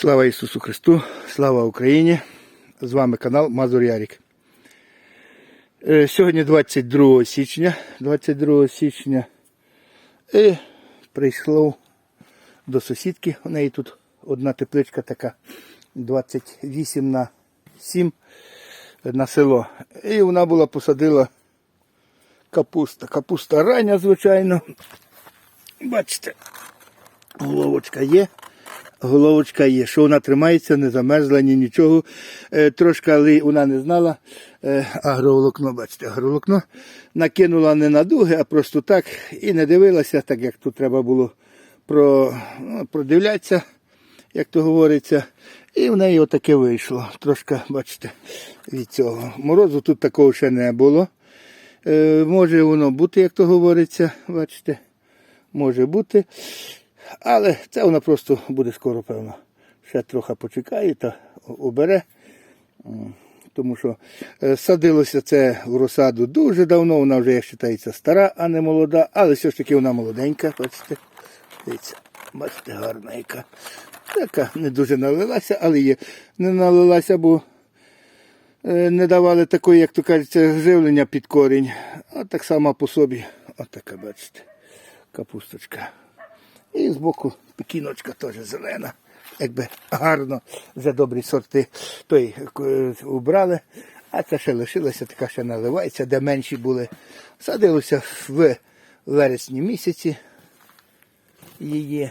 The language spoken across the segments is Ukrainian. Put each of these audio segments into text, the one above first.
Слава Ісусу Христу, слава Україні! З вами канал Мазур Ярік. Е, Сьогодні 22 січня. 22 січня і прийшло до сусідки. У неї тут одна тепличка така 28 на 7 на село. І вона була посадила капуста. Капуста рання, звичайно. Бачите, головочка є. Головочка є, що вона тримається, не замерзла, ні нічого. Е, трошки, але вона не знала. Е, агроволокно, бачите, агроволокно. Накинула не на дуги, а просто так. І не дивилася, так як тут треба було про, ну, продивлятися, як то говориться. І в неї отаке вийшло. Трошки, бачите, від цього. Морозу тут такого ще не було. Е, може воно бути, як то говориться, бачите, може бути. Але це вона просто буде скоро, певно. Ще трохи почекає та обере. Тому що е, садилося це в розсаду дуже давно, вона вже, як вважається, стара, а не молода, але все ж таки вона молоденька, бачите. Дивіться, бачите, гарна яка. Така не дуже налилася, але є. Не налилася, бо е, не давали такої, як то кажеться, живлення під корінь. А так само по собі. От така, бачите, капусточка. І збоку пекіночка теж зелена. Якби гарно, вже добрі сорти той е, убрали. А це ще лишилося, така ще наливається, де менші були. Садилося в вересні місяці. Її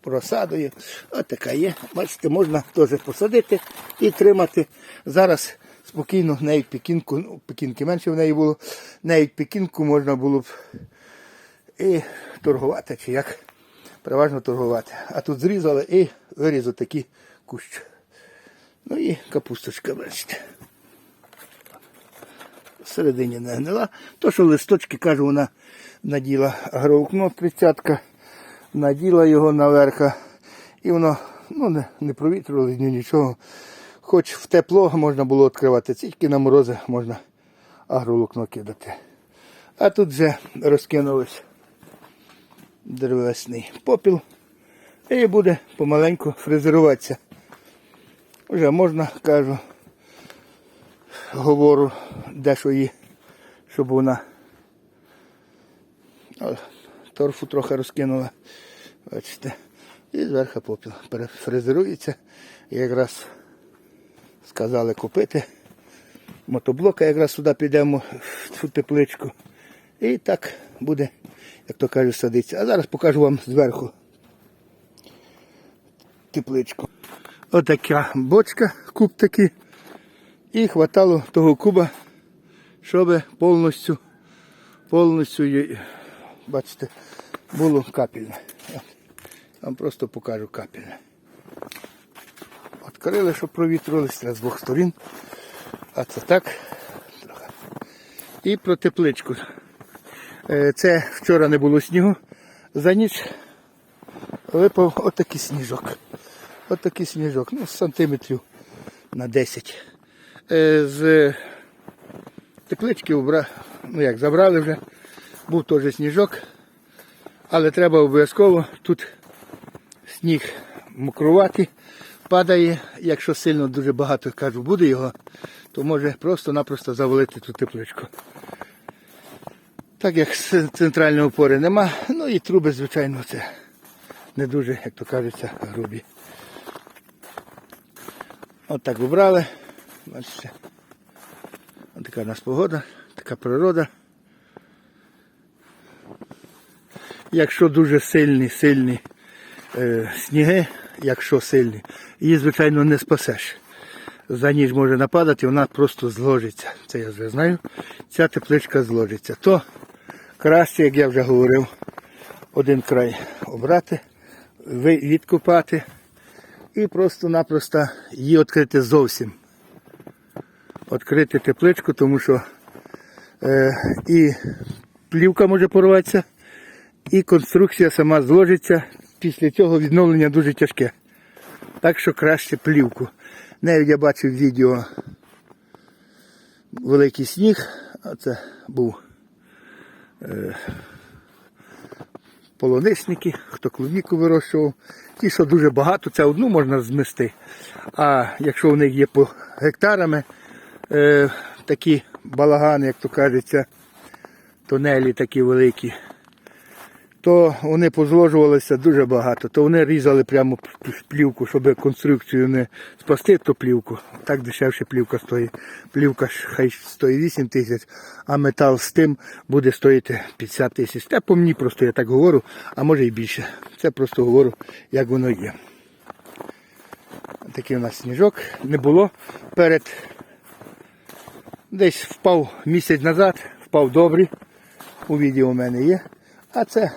просадою. Ось така є. Бачите, можна теж посадити і тримати. Зараз спокійно, навіть пекінку, ну, пекінки менше в неї було, навіть пекінку можна було б і торгувати, чи як переважно торгувати. А тут зрізали і вирізали такі кущ. Ну і капусточка, бачите. Всередині не гнила. То, що листочки, кажу, вона наділа агровокно 30 наділа його наверх. І воно ну, не, не провітрювало ні нічого. Хоч в тепло можна було відкривати, тільки на морози можна агроволокно кидати. А тут вже розкинулось деревесний попіл і буде помаленьку фрезеруватися. Вже можна, кажу, говорю, дещо її, щоб вона торфу трохи розкинула. Бачите. І зверху попіл перефрезерується. Якраз сказали купити. Мотоблока якраз сюди підемо в цю тепличку. І так буде, як то кажуть, садиться. А зараз покажу вам зверху тепличку. Отака бочка, куб такий. І хватало того куба, щоб повністю, повністю, бачите, було капельне. Вам просто покажу капельне. Відкрили, щоб провітрилися з двох сторін. А це так. І про тепличку. Е, Це вчора не було снігу. За ніч випав отакий сніжок. Отакий сніжок. Ну, сантиметрів на 10. Е, З теплички убра... ну як, забрали вже. Був теж сніжок. Але треба обов'язково тут сніг мокрувати, падає. Якщо сильно дуже багато кажу, буде його, то може просто-напросто завалити ту тепличку. Так як центральної опори нема, ну і труби, звичайно, це не дуже, як то кажеться, грубі. От так вибрали. Бачите. Ось така у нас погода, така природа. Якщо дуже сильні, сильні е, сніги, якщо сильні, її, звичайно, не спасеш. За ніч може нападати, вона просто зложиться. Це я вже знаю. Ця тепличка зложиться. То краще, як я вже говорив, один край обрати, відкопати і просто-напросто її відкрити зовсім. Відкрити тепличку, тому що е, і плівка може порватися, і конструкція сама зложиться. Після цього відновлення дуже тяжке. Так що краще плівку. Навіть я бачив відео великий сніг, а це був е, полоничники, хто клубніку вирощував. Ті, що дуже багато, це одну можна змести. А якщо в них є по гектарами е, такі балагани, як то кажеться, тунелі такі великі, то вони позложувалися дуже багато. То вони різали прямо плівку, щоб конструкцію не спасти, то плівку. Так дешевше плівка стоїть. Плівка хай стоїть 8 тисяч, а метал з тим буде стоїти 50 тисяч. Це по мені просто я так говорю, а може і більше. Це просто говорю, як воно є. Такий у нас сніжок не було перед. Десь впав місяць назад, впав добрий. У відео у мене є. А це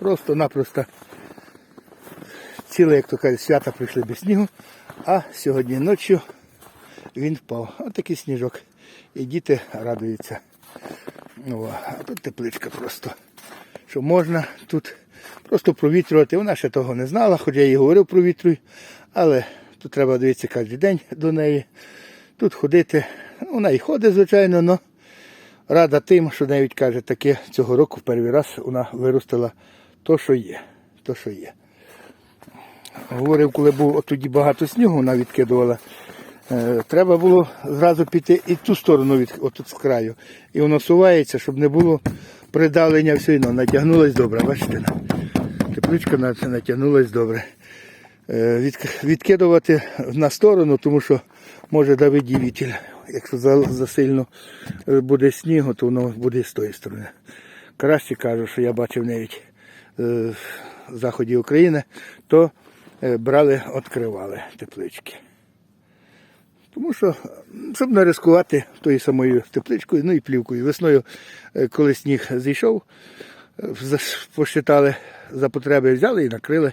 просто-напросто ціле, як то кажуть, свята прийшли без снігу. А сьогодні ночі він впав. Ось такий сніжок. І діти радуються. О, а тут тепличка просто. Що можна тут просто провітрювати. Вона ще того не знала, хоч я їй говорив провітрюй. Але тут треба дивитися кожен день до неї. Тут ходити. Вона і ходить, звичайно, але рада тим, що навіть каже, таке цього року в перший раз вона виростила то, що є. То, що є. Говорив, коли був тоді багато снігу, вона відкидувала. Е, треба було зразу піти і ту сторону від отут з краю. І воно сувається, щоб не було придалення все одно. Натягнулась добре, бачите? Тепличка на- натягнулась добре. Е, відкидувати на сторону, тому що може давити вітіль. Якщо засильно е, буде снігу, то воно буде з тої сторони. Краще кажу, що я бачив навіть заході України, то е, брали, відкривали теплички. Тому що, щоб не ризикувати тою самою тепличкою, ну і плівкою. Весною, е, коли сніг зійшов, е, посчитали за потреби, взяли і накрили.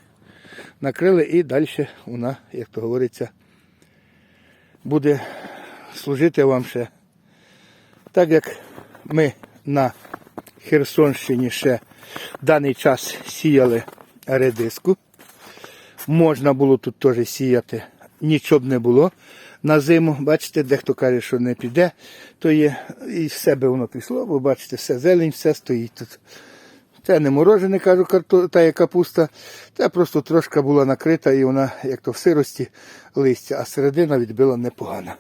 Накрили і далі вона, як то говориться, буде служити вам ще. Так як ми на Херсонщині ще в даний час сіяли редиску, можна було тут теж сіяти, нічого б не було на зиму. Бачите, дехто каже, що не піде, то є і в себе воно пішло, бо бачите, все зелень, все стоїть тут. Це не морожене, кажу, карто, та є капуста. Це просто трошки була накрита і вона, як то в сирості листя, а середина відбила непогано.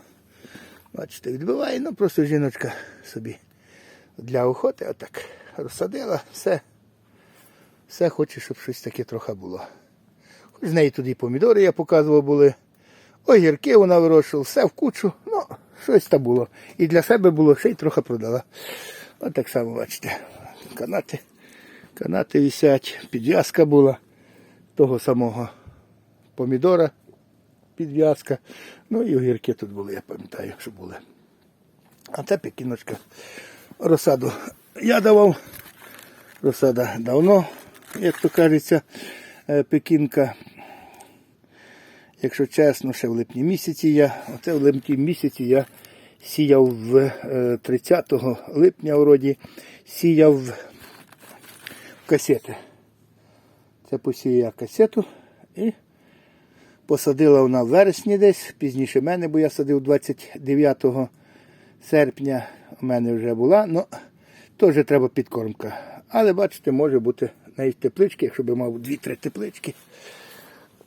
Бачите, відбиває, ну просто жіночка собі для охоти отак розсадила, все. Все хоче, щоб щось таке трохи було. Хоч з неї туди помідори я показував були. Огірки вона вирощувала, все в кучу. Ну, щось там було. І для себе було, ще й трохи продала. Ось так само, бачите. Канати. Канати висять, підв'язка була того самого помідора, підв'язка. Ну і огірки тут були, я пам'ятаю, що були. А це пекіночка. Розсаду я давав. Розсада давно, як то кажеться, е, пекінка. Якщо чесно, ще в липні місяці я, оце в липні місяці я сіяв в е, 30 липня вроді, сіяв в касети. Це посіяв я касету і посадила вона в вересні десь, пізніше мене, бо я садив 29 серпня, у мене вже була, ну теж треба підкормка. Але бачите, може бути навіть теплички, якщо б мав 2-3 теплички,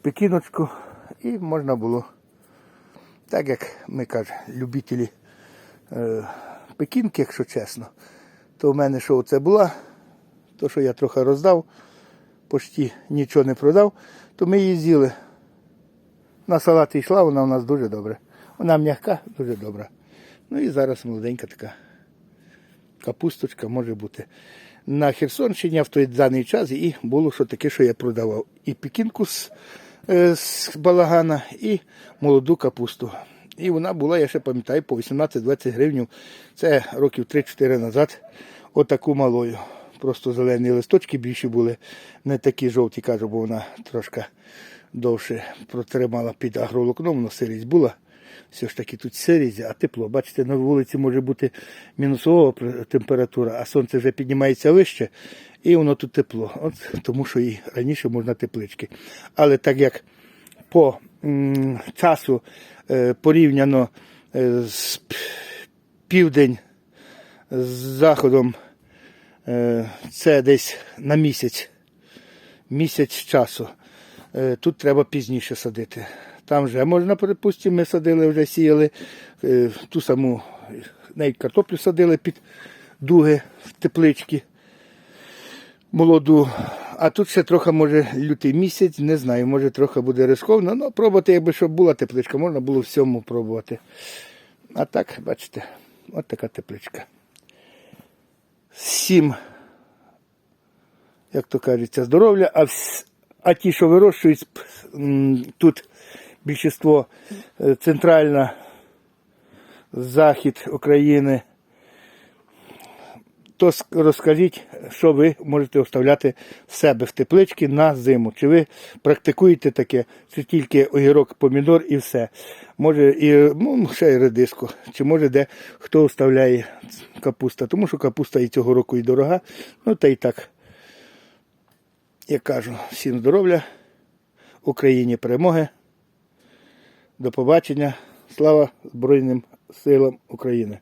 пекіночку, і можна було, так як ми кажемо, любителі е, пекінки, якщо чесно, то в мене що це була, то що я трохи роздав, почти нічого не продав, то ми її з'їли. На салат йшла, вона у нас дуже добра. Вона м'яка, дуже добра. Ну і зараз молоденька така капусточка може бути. На Херсонщині в той даний час і було що таке, що я продавав. І пекінку з, е, з балагана, і молоду капусту. І вона була, я ще пам'ятаю, по 18-20 гривень. Це років 3-4 назад. Отаку малою. Просто зелені листочки більші були, не такі жовті, кажу, бо вона трошки довше протримала під агроволокном, воно сирість була. Все ж таки тут сирість, а тепло. Бачите, на вулиці може бути мінусова температура, а сонце вже піднімається вище, і воно тут тепло. От тому що і раніше можна теплички. Але так як по м, часу е, порівняно е, з південь з заходом, е, це десь на місяць місяць часу. Е, Тут треба пізніше садити. Там вже можна, припустимо, ми садили, вже сіяли е, ту саму, навіть картоплю садили під дуги в теплички молоду. А тут ще трохи, може, лютий місяць, не знаю, може трохи буде рисковано. Ну, пробувати, якби щоб була тепличка, можна було всьому пробувати. А так, бачите, от така тепличка. Сім, як то кажеться, здоров'я, а, а ті, що вирощують, тут більшість центральна, захід України то розкажіть, що ви можете оставляти в себе в тепличці на зиму. Чи ви практикуєте таке, чи тільки огірок, помідор і все. Може і ну, ще й редиску. Чи може де хто оставляє капуста. Тому що капуста і цього року і дорога. Ну та й так. Я кажу, всім здоров'я, Україні перемоги. До побачення. Слава Збройним силам України.